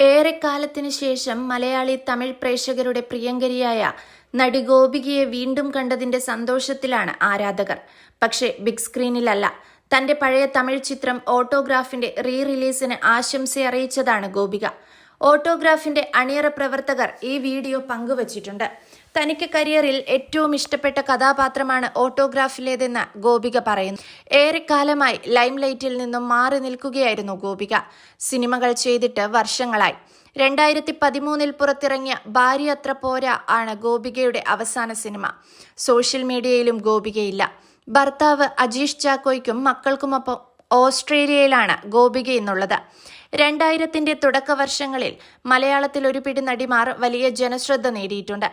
ഏറെക്കാലത്തിനു ശേഷം മലയാളി തമിഴ് പ്രേക്ഷകരുടെ പ്രിയങ്കരിയായ നടി ഗോപികയെ വീണ്ടും കണ്ടതിന്റെ സന്തോഷത്തിലാണ് ആരാധകർ. പക്ഷേ ബിഗ് സ്ക്രീനിലല്ല. തന്റെ പഴയ തമിഴ് ചിത്രം ഓട്ടോഗ്രാഫിന്റെ റീ റിലീസിന് ആശംസയറിയിച്ചതാണ് ഗോപിക. ഓട്ടോഗ്രാഫിന്റെ അണിയറ പ്രവർത്തകർ ഈ വീഡിയോ പങ്കുവച്ചിട്ടുണ്ട്. തനിക്ക് കരിയറിൽ ഏറ്റവും ഇഷ്ടപ്പെട്ട കഥാപാത്രമാണ് ഓട്ടോഗ്രാഫിലേതെന്ന് ഗോപിക പറയുന്നു. ഏറെക്കാലമായി ലൈംലൈറ്റിൽ നിന്നും മാറി നിൽക്കുകയായിരുന്നു ഗോപിക. സിനിമകൾ ചെയ്തിട്ട് വർഷങ്ങളായി. രണ്ടായിരത്തി പതിമൂന്നിൽ പുറത്തിറങ്ങിയ ഭാര്യ അത്ര പോരാ ആണ് ഗോപികയുടെ അവസാന സിനിമ. സോഷ്യൽ മീഡിയയിലും ഗോപികയില്ല. ഭർത്താവ് അജീഷ് ചാക്കോയ്ക്കും മക്കൾക്കുമൊപ്പം ഓസ്ട്രേലിയയിലാണ് ഗോപിക എന്നുള്ളത്. രണ്ടായിരത്തിന്റെ തുടക്ക വർഷങ്ങളിൽ മലയാളത്തിൽ ഒരു പിടി നടിമാർ വലിയ ജനശ്രദ്ധ നേടിയിട്ടുണ്ട്.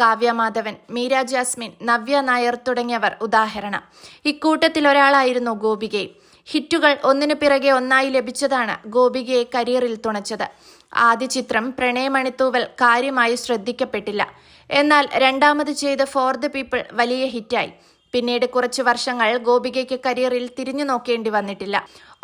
കാവ്യ മാധവൻ മീര ജാസ്മിൻ നവ്യ നായർ തുടങ്ങിയവർ ഉദാഹരണം. ഇക്കൂട്ടത്തിൽ ഒരാളായിരുന്നു ഗോപികയും. ഹിറ്റുകൾ ഒന്നിനു പിറകെ ഒന്നായി ലഭിച്ചതാണ് ഗോപികയെ കരിയറിൽ തുണച്ചത്. ആദ്യ ചിത്രം പ്രണയമണിത്തൂവൽ കാര്യമായി ശ്രദ്ധിക്കപ്പെട്ടില്ല. എന്നാൽ രണ്ടാമത് ചെയ്ത ഫോർ ദ പീപ്പിൾ വലിയ ഹിറ്റായി. പിന്നീട് കുറച്ച് വർഷങ്ങൾ ഗോപികയ്ക്ക് കരിയറിൽ തിരിഞ്ഞു നോക്കേണ്ടി വന്നിട്ടില്ല.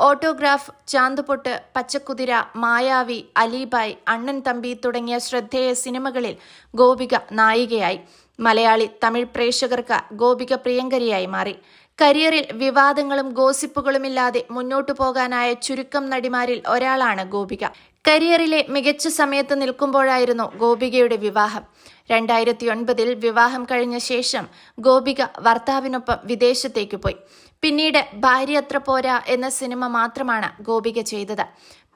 ഓട്ടോഗ്രാഫ് ചാന്തുപൊട്ട് പച്ചക്കുതിര മായാവി അലീബായ് അണ്ണൻ തമ്പി തുടങ്ങിയ ശ്രദ്ധേയ സിനിമകളിൽ ഗോപിക നായികയായി. മലയാളി തമിഴ് പ്രേക്ഷകർക്ക് ഗോപിക പ്രിയങ്കരിയായി മാറി. കരിയറിൽ വിവാദങ്ങളും ഗോസിപ്പുകളുമില്ലാതെ മുന്നോട്ടു പോകാനായ ചുരുക്കം നടിമാരിൽ ഒരാളാണ് ഗോപിക. കരിയറിലെ മികച്ച സമയത്ത് നിൽക്കുമ്പോഴായിരുന്നു ഗോപികയുടെ വിവാഹം. രണ്ടായിരത്തി ഒൻപതിൽ വിവാഹം കഴിഞ്ഞ ശേഷം ഗോപിക ഭർത്താവിനൊപ്പം വിദേശത്തേക്ക് പോയി. പിന്നീട് ഭാര്യ അത്ര പോരാ എന്ന സിനിമ മാത്രമാണ് ഗോപിക ചെയ്തത്.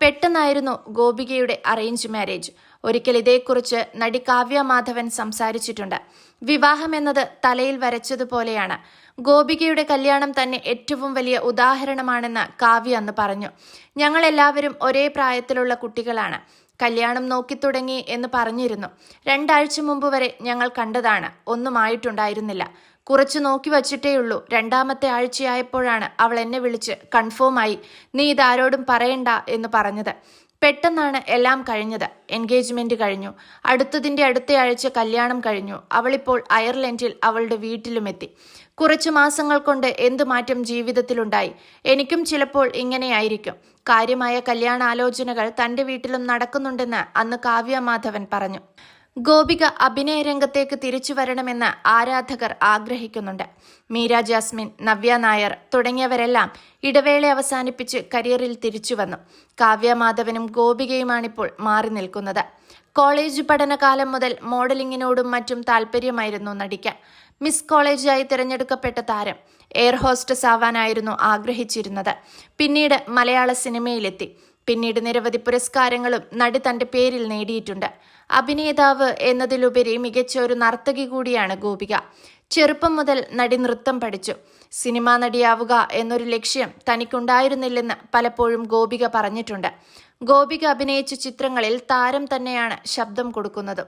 പെട്ടെന്നായിരുന്നു ഗോപികയുടെ അറേഞ്ച് മാരേജ് ഒരിക്കൽ ഇതേക്കുറിച്ച് നടി കാവ്യ മാധവൻ സംസാരിച്ചിട്ടുണ്ട്. വിവാഹം എന്നത് തലയിൽ വരച്ചതുപോലെയാണ്. ഗോപികയുടെ കല്യാണം തന്നെ ഏറ്റവും വലിയ ഉദാഹരണമാണെന്ന് കാവ്യ അന്ന് പറഞ്ഞു. ഞങ്ങളെല്ലാവരും ഒരേ പ്രായത്തിലുള്ള കുട്ടികളാണ്. കല്യാണം നോക്കി തുടങ്ങി എന്ന് പറഞ്ഞിരുന്നു. രണ്ടാഴ്ച മുമ്പ് വരെ ഞങ്ങൾ കണ്ടതാണ്. ഒന്നും ആയിട്ടുണ്ടായിരുന്നില്ല. കുറച്ച് നോക്കി വച്ചിട്ടേയുള്ളൂ രണ്ടാമത്തെ ആഴ്ചയായപ്പോഴാണ് അവൾ എന്നെ വിളിച്ച് കൺഫേമായി നീ ഇതാരോടും പറയണ്ട എന്ന് പറഞ്ഞത്. പെട്ടെന്നാണ് എല്ലാം കഴിഞ്ഞത്. എൻഗേജ്മെന്റ് കഴിഞ്ഞു. അടുത്തതിന്റെ അടുത്ത ആഴ്ച കല്യാണം കഴിഞ്ഞു. അവളിപ്പോൾ അയർലൻഡിൽ അവളുടെ വീട്ടിലുമെത്തി. കുറച്ചു മാസങ്ങൾ കൊണ്ട് എന്തു മാറ്റം ജീവിതത്തിലുണ്ടായി? എനിക്കും ചിലപ്പോൾ ഇങ്ങനെയായിരിക്കും. കാര്യമായ കല്യാണാലോചനകൾ തന്റെ വീട്ടിലും നടക്കുന്നുണ്ടെന്ന് അന്ന് കാവ്യ മാധവൻ പറഞ്ഞു. ഗോപിക അഭിനയ രംഗത്തേക്ക് തിരിച്ചു വരണമെന്ന് ആരാധകർ ആഗ്രഹിക്കുന്നുണ്ട്. മീര ജാസ്മിൻ നവ്യ നായർ തുടങ്ങിയവരെല്ലാം ഇടവേള അവസാനിപ്പിച്ച് കരിയറിൽ തിരിച്ചു വന്നു. കാവ്യ മാധവനും ഗോപികയുമാണിപ്പോൾ മാറി നിൽക്കുന്നത്. കോളേജ് പഠനകാലം മുതൽ മോഡലിംഗിനോടും മറ്റും താല്പര്യമായിരുന്നു നടിക്കാൻ മിസ് കോളേജായി തിരഞ്ഞെടുക്കപ്പെട്ട താരം എയർ ഹോസ്റ്റസ് ആവാനായിരുന്നു ആഗ്രഹിച്ചിരുന്നത്. പിന്നീട് മലയാള സിനിമയിലെത്തി. പിന്നീട് നിരവധി പുരസ്കാരങ്ങളും നടി തന്റെ പേരിൽ നേടിയിട്ടുണ്ട്. അഭിനേതാവ് എന്നതിലുപരി മികച്ച ഒരു നർത്തകി കൂടിയാണ് ഗോപിക. ചെറുപ്പം മുതൽ നടി നൃത്തം പഠിച്ചു. സിനിമാ നടിയാവുക എന്നൊരു ലക്ഷ്യം തനിക്കുണ്ടായിരുന്നില്ലെന്ന് പലപ്പോഴും ഗോപിക പറഞ്ഞിട്ടുണ്ട്. ഗോപിക അഭിനയിച്ച ചിത്രങ്ങളിൽ താരം തന്നെയാണ് ശബ്ദം കൊടുക്കുന്നത്.